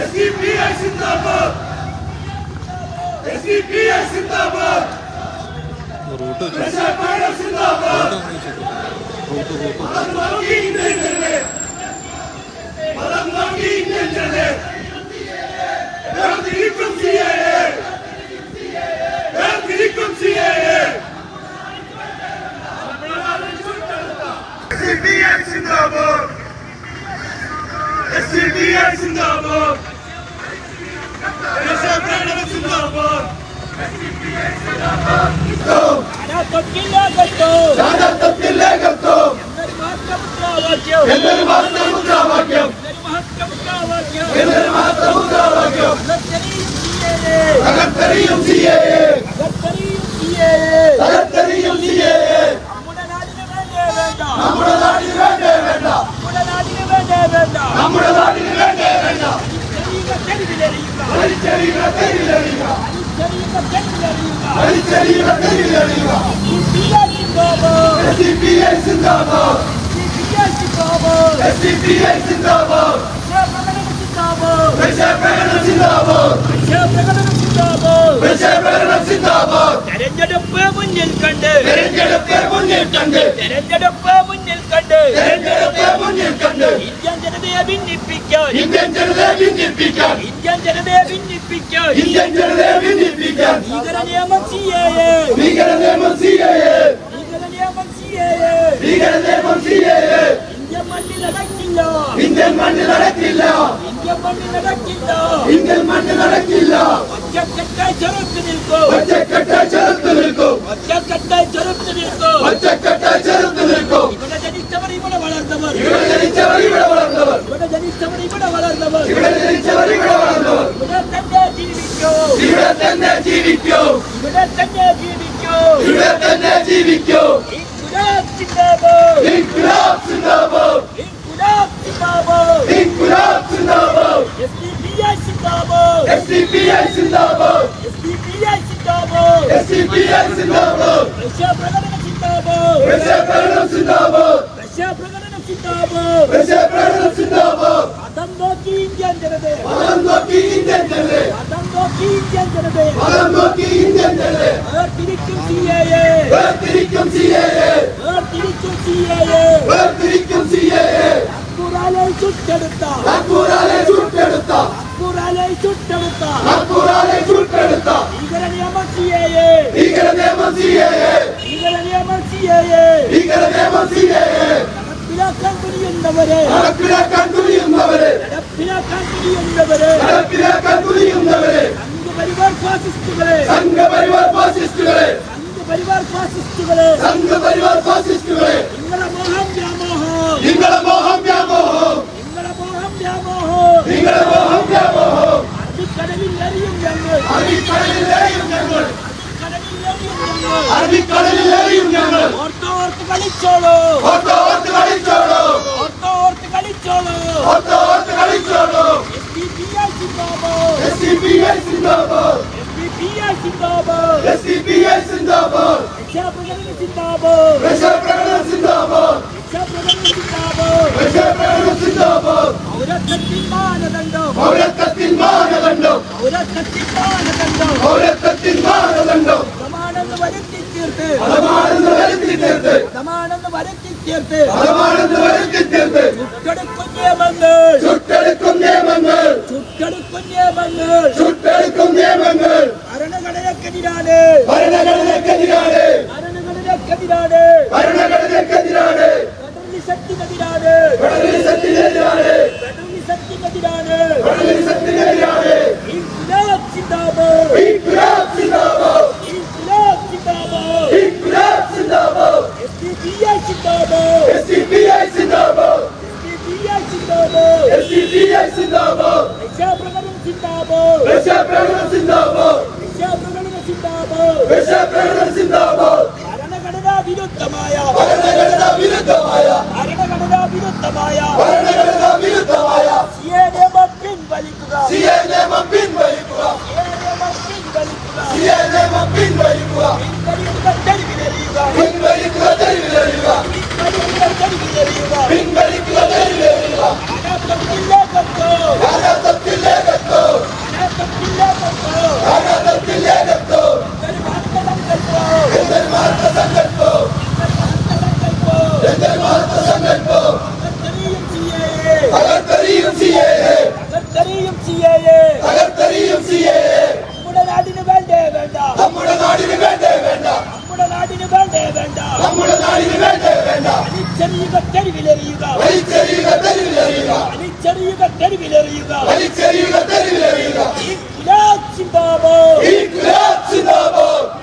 SDPI സിന്ദാബാദ് SDPI സിന്ദാബാദ് route വെച്ചു രക്ഷാപ്രവർത്തനം സിന്ദാബാദ് റൂട്ട് റൂട്ട് മതം നോക്കി ഇന്ത്യൻ ജനതയെ മതം നോക്കി ഇന്ത്യൻ ജനതയെ വേർതിരിക്കും CAA വേർതിരിക്കും CAA SDPI സിന്ദാബാദ് SDPI സിന്ദാബാദ് രക്ഷാപ്രവർത്തനം സിന്ദാബാദ് ജാഗ്രതത്തിലേക്കെത്തും എന്നൊരു മഹാമുദ്രാവാക്യം എന്നൊരു മഹാമുദ്രാവാക്യം തകർത്തെറിയും CAA തകർത്തെറിയും CAA നമ്മുടെ നാടിന് വേണ്ടേ വേണ്ട നമ്മുടെ നാടിന് വേണ്ടേ വേണ്ട വലിച്ചെറിയുക തെരുവിലെറിയുക വലിച്ചെറിയുക തെരുവിലെറിയുക SDPI സിന്ദാബാദ് SDPI സിന്ദാബാദ് വിജയപ്രകടനം സിന്ദാബാദ് വിജയപ്രകടനം സിന്ദാബാദ് തെരഞ്ഞെടുപ്പ് മുന്നിൽ കണ്ട്. തെരഞ്ഞെടുപ്പ് മുന്നിൽ കണ്ട്. തെരഞ്ഞെടുപ്പ് മുന്നിൽ കണ്ട്. തെരഞ്ഞെടുപ്പ് മുന്നിൽ കണ്ട്. ജനതയെ ഭിന്നിപ്പിക്കാൻ. ഇന്ത്യൻ ജനതയെ ഭിന്നിപ്പിക്കാൻ. ഇന്ത്യൻ ജനതയെ ഭിന്നിപ്പിക്കാൻ. ഇന്ത്യൻ ജനതയെ ഭിന്നിപ്പിക്കാൻ. ഭീകര നിയമം സിഎ ഭീകര നിയമം CAA ഭീകര നിയമം സിഎ ഭീകര നിയമം CAA ഇന്ത്യൻ മണ്ണിൽ നടക്കില്ല. ഇന്ത്യൻ മണ്ണിൽ നടക്കില്ല. ഇന്ത്യൻ മണ്ണിൽ നടക്കില്ല. ഇന്ത്യൻ മണ്ണിൽ നടക്കില്ല. ഒറ്റക്കെട്ടായി ചെറുത്ത് നിൽക്കും. ഒറ്റക്കെട്ടായി ചെറുത്ത് നിൽക്കും. ഒറ്റക്കെട്ടായി ചെറുത്ത് നിൽക്കും. ഒറ്റക്കെട്ടായി ചെറുത്ത് നിൽക്കും ഇവിടെ ജനിച്ചവർ ഇവിടെ വളർന്നവർ ഇവിടെ ജനിച്ചവർ ഇവിടെ വളർന്നവർ ഇവിടെ ജനിച്ചവർ ഇവിടെ വളർന്നവർ ഇവിടെ ജനിച്ചവർ ഇവിടെ വളർന്നവർ ഇവിടെ തന്നെ ജീവിക്കൂ ഇവിടെ തന്നെ ജീവിക്കൂ ഇവിടെ തന്നെ ജീവിക്കൂ ഇവിടെ തന്നെ ജീവിക്കൂ ഇൻകുലാബ് സിന്ദാബാദ് ഇൻക്ലാബ് സിന്ദാബാദ് ഇൻകുലാബ് സിന്ദാബാദ് ഇൻക്ലാബ് സിന്ദാബാദ് എസ്ഡിപിഐ സിന്ദാബാദ് SDPI സിന്ദാബാദ്. എസ്ഡിപിഐ സിന്ദാബാദ്. SDPI സിന്ദാബാദ്. രക്ഷാപ്രകടനം സിന്ദാബാദ്. വിജയപ്രകടനം സിന്ദാബാദ്. രക്ഷാപ്രകടനം സിന്ദാബാദ്. വിജയപ്രകടനം സിന്ദാബാദ്. മതം നോക്കി ഇന്ത്യൻ ജനതയെ. മതം നോക്കി ഇന്ത്യൻ ജനതയെ. മതം നോക്കി ഇന്ത്യൻ ജനതയെ. മതം നോക്കി ഇന്ത്യൻ ജനതയെ. വേർതിരിക്കും സിഎയെ വേർതിരിക്കും CAA വേർതിരിക്കും സിഎയെ വേർതിരിക്കും CAA അക്ബുറാലെ ചുട്ടെടുത്ത അക്ബുറാലെ ചുട്ടെടുത്ത. നാഗ്പൂരാലെ ചുട്ടെടുത്ത. ഭീകര നിയമം സിഎയെ ഭീകര നിയമം CAA ഭീകര നിയമം സിഎയെ ഭീകര നിയമം CAA നടപ്പിലാക്കാൻ തുനിയുന്നവരെ നടപ്പിലാക്കാൻ തുനിയുന്നവരെ നടപ്പിലാക്കാൻ തുനിയുന്നവരെ നടപ്പിലാക്കാൻ തുനിയുന്നവരെ സംഘപരിവാർ ഫാസിസ്റ്റുകളെ സംഘപരിവാർ ഫാസിസ്റ്റുകളെ സംഘപരിവാർ ഫാസിസ്റ്റുകളെ സംഘപരിവാർ ഫാസിസ്റ്റുകളെ നിങ്ങളെ മോഹം വ്യാമോഹം നിങ്ങളെ മോഹം വ്യാമോഹം നിങ്ങളെ മോഹം വ്യാമോഹം നിങ്ങളെ മോഹം വ്യാമോഹം അറബിക്കടലിൽ എറിയും ഞങ്ങൾ അറബിക്കടലിലെയും ഞങ്ങൾ. കടലിൽ എറിയും ഞങ്ങൾ. ഞങ്ങൾ ഓർത്തോർത്ത് കളിച്ചോളൂ. ഓർത്ത് ഓർത്ത് കളിച്ചോളൂ. കളിച്ചോളൂ. ഓർത്ത് ഓർത്ത് കളിച്ചോളൂ. എസ് ഡി പി ഐ സിന്ദാബാദ്. SDPI സിന്ദാബാദ്. എസ് ഡി പി ഐ സിന്ദാബാദ്. SDPI സിന്ദാബാദ്. രക്ഷാപ്രകടന സിന്ദാബാദ്. அடுக்கி தீர்த்து. சுட்டெடுக்கும் நியமங்கள். சுட்டெடுக்கும் நியமங்கள். சுட்டெடுக்கும் நியமங்கள். சுட்டெடுக்கும் நியமங்கள். மரணகடனக்கெதிரானே மரணகடனக்கெதிரானே மரணகடனக்கெதிரானே மரணகடனக்கெதிரானே சக்தி கதிரானே. എസ്ഡിപിഐ സിന്ദാബാദ് രക്ഷാപ്രകടനം സിന്ദാബാദ് രക്ഷാപ്രകടനം സിന്ദാബാദ് രക്ഷാപ്രകടനം സിന്ദാബാദ് രക്ഷാപ്രകടനം സിന്ദാബാദ് ഭരണഘടനാ വിരുദ്ധമായ ഭരണഘടനാ വിരുദ്ധമായ ഭരണഘടനാ വിരുദ്ധമായ ഭരണഘടനാ വിരുദ്ധമായ നമ്മുടെ നാടിന് വേണ്ട വേണ്ട. നമ്മുടെ നാടിന് വേണ്ട വേണ്ട. നമ്മുടെ നാടിന് വേണ്ട വേണ്ട. വലിച്ചെറിയുക തെരുവിലെറിയുക. വലിച്ചെറിയുക തെരുവിലെറിയുക. വലിച്ചെറിയുക തെരുവിലെറിയുക. വലിച്ചെറിയുക തെരുവിലെറിയുക. ഈ കുലാബ് ഈ കുലാബ്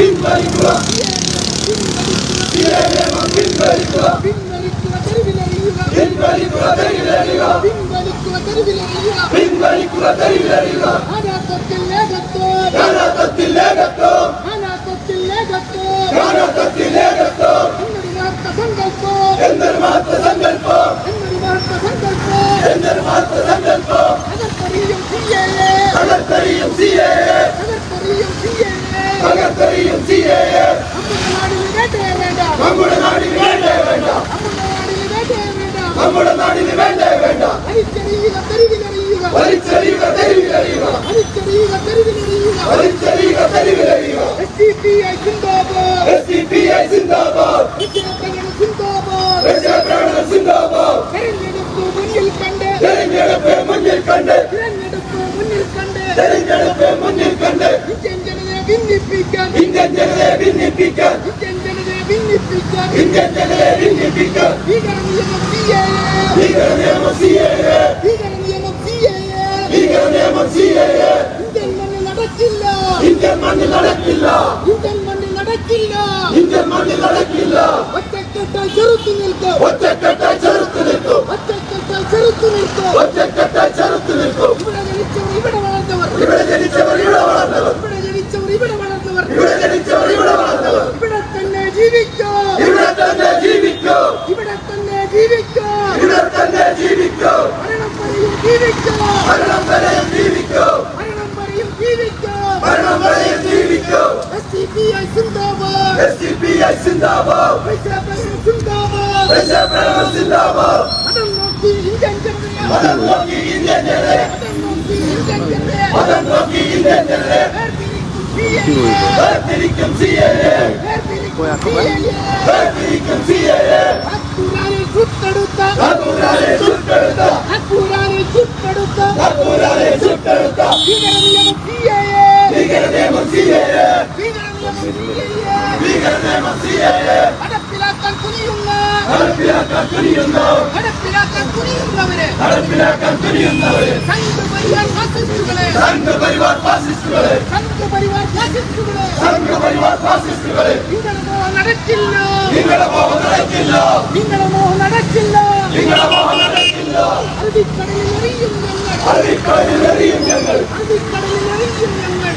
പിൻവലിക്കുക ഈ നിയമം പിൻവലിക്കുക പിൻവലിക്കുക ഈ നിയമം പിൻവലിക്കുക പിൻവലിക്കുക തെരുവിലെറിയുക പിൻവലിക്കുക തെരുവിലെറിയുക പിൻവലിക്കുക തെരുവിലെറിയുക പിൻവലിക്കുക തെരുവിലെറിയുക അനാഥത്തിൽ ലേഖത്വം ജ്ഞാനത്വത്തിൽ ഏകത്വം അനാഥത്തിൽ ലേഖത്വം ജ്ഞാനത്വത്തിൽ ഏകത്വം എന്നൊരു വാർത്ത സങ്കല്പം എന്നൊരു മാത്ര സങ്കല്പം എന്നൊരു വാർത്ത സങ്കല്പം എന്നൊരു മാത്ര സങ്കല്പം തകർത്തറിയും സിയെ തകർത്തെറിയും സി എ തകർത്തറിയും സിയെ തകർത്തെറിയും സി എ നമ്മുടെ നാടിന് വേണ്ടേ വേണ്ട നമ്മുടെ നാടിന് വേണ്ടേ നമ്മുടെ നാടിന് വേണ്ടേ വേണ്ട വേണ്ട നമ്മുടെ നാടിന് വേണ്ടേ വേണ്ട വലിച്ചെറിയുക തെരുവിലെറിയുക വലിച്ചെറിയുക തെരുവിലെറിയുക വലിച്ചെറിയുക തെരുവിലെറിയുക വലിച്ചെറിയുക തെരുവിലെറിയുക എസ് ഡി പി ഐ സിന്ദാബാദ് എസ് ഡി പി ഐ സിന്ദാബാദ് വിജയപ്രകടന സിന്ദാബാദ് ദേശപ്രകടന സിന്ദാബാദ് തെരഞ്ഞെടുപ്പ് മുന്നിൽ കണ്ട് തെരഞ്ഞെടുപ്പ് മുന്നിൽ കണ്ട് തെരഞ്ഞെടുപ്പ് മുന്നിൽ കണ്ട് തെരഞ്ഞെടുപ്പ് മുന്നിൽ കണ്ട് ഇന്ത്യൻ ജനതയെ ഭിന്നിപ്പിക്കാൻ ഇന്ത്യൻ ജനതയെ ഭിന്നിപ്പിക്കാൻ ഇന്ത്യൻ ജനതയെ ഭിന്നിപ്പിക്കാൻ ഇന്ത്യൻ ജനതയെ ഭിന്നിപ്പിക്കാൻ ഭീകര നിയമം നടക്കില്ല. ഇന്ത്യൻ മണ്ണിൽ നടക്കില്ല. ഇന്ത്യൻ മണ്ണിൽ നടക്കില്ല. ഇന്ത്യൻ മണ്ണിൽ നടക്കില്ല. ഒറ്റക്കെട്ടായി ചെറുത്തു നിൽക്കും. ഒറ്റക്കെട്ടായി ചെറുത്തു നിൽക്കും. ഒറ്റക്കെട്ടായി ചെറുത്തു നിൽക്കും. ഒറ്റക്കെട്ടായി ചെറുത്തു നിൽക്കും. ഇവിടെ ജനിച്ചവർ ഇവിടെ വളർന്നവർ. ഇവിടെ ജനിച്ചവർ ഇവിടെ വളർന്നവർ. ഇവിടെ ജനിച്ചവർ ഇവിടെ വളർന്നവർ. ഇവിടെ ഇന്ത്യൻ ജനതയെ മതം നോക്കി ഇന്ത്യൻ ജനതയെ മതം നോക്കി ഇന്ത്യൻ ജനതയെ മതം നോക്കി ഇന്ത്യൻ ജനതയെ വേർതിരിക്കും സി എ വേർതിരിക്കും സി എ എ ചുട്ടെടുത്ത നാഗൂരാനെ ചുട്ടെടുത്ത അക്ബൂരാനെ ചുട്ടെടുത്ത നടപ്പിലാക്കാൻ തുനിയുന്നവര് സംഘപരിവാർ ഫാസിസ്റ്റുകളെ. സംഘപരിവാർ ഫാസിസ്റ്റുകളെ. സംഘപരിവാർ ഫാസിസ്റ്റുകളെ. സംഘപരിവാർ ഫാസിസ്റ്റുകളെ. നിങ്ങളുടെ മോഹം നടക്കില്ല. നിങ്ങളുടെ മോഹം നടക്കില്ല. നിങ്ങളുടെ മോഹം നടക്കില്ല. നിങ്ങളുടെ മോഹം നടക്കില്ല. അറബിക്കടലിൽ എറിയും ഞങ്ങൾ. അറബിക്കടലിൽ എറിയും ഞങ്ങൾ. അറബിക്കടലിൽ